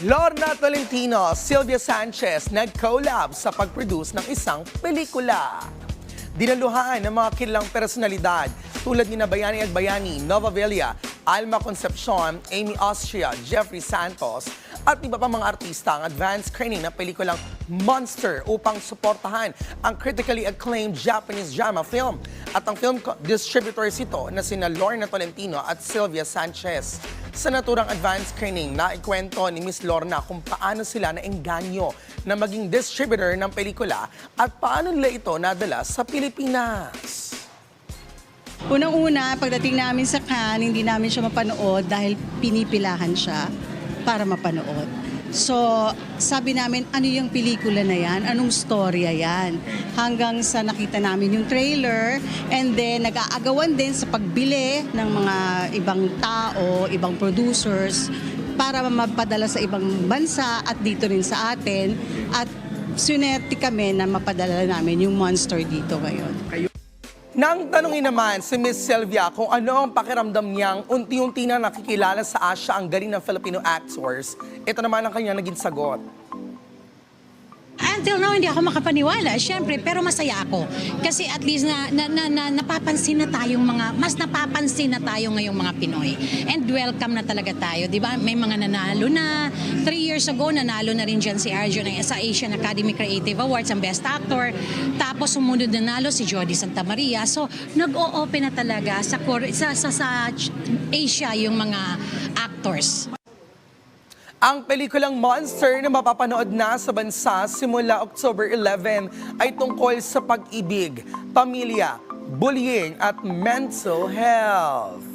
Lorna Tolentino, Sylvia Sanchez nag-collab sa pag-produce ng isang pelikula. Dinaluhan ng mga kilalang personalidad tulad ni Bayani Agbayani, Nova Villa, Alma Concepcion, Amy Austria, Jeffrey Santos at iba pa mga artista ang advance screening ng pelikulang Monster upang suportahan ang critically acclaimed Japanese drama film. At ang film distributors ito na sina Lorna Tolentino at Sylvia Sanchez. Sa naturang advance screening, naikwento ni Miss Lorna kung paano sila naengganyo na maging distributor ng pelikula at paano nila ito nadala sa Pilipinas. Unang-una, pagdating namin sa Cannes, hindi namin siya mapanood dahil pinipilahan siya para mapanood. So, sabi namin, ano yung pelikula na yan? Anong storya yan? Hanggang sa nakita namin yung trailer and then nag-aagawan din sa pagbili ng mga ibang tao, ibang producers para mapadala sa ibang bansa at dito rin sa atin. At sunerte kami na mapadala namin yung monster dito ngayon. Nang tanungin naman si Miss Sylvia kung ano ang pakiramdam niyang unti-unti na nakikilala sa Asia ang galing ng Filipino actors, ito naman ang kanyang naging sagot. Until now, hindi ako makapaniwala, syempre, pero masaya ako. Kasi at least na, na, na, na napapansin na tayong mga, mas napapansin na tayo ngayong mga Pinoy. And welcome na talaga tayo, di ba? May mga nanalo na. Three years ago, nanalo na rin dyan si Arjun sa Asian Academy Creative Awards, ang Best Actor. Tapos sumunod nanalo si Jody Santa Maria. So, nag-o-open na talaga sa, sa, sa, sa Asia yung mga actors. Ang pelikulang Monster na mapapanood na sa bansa simula October 11 ay tungkol sa pag-ibig, pamilya, bullying at mental health.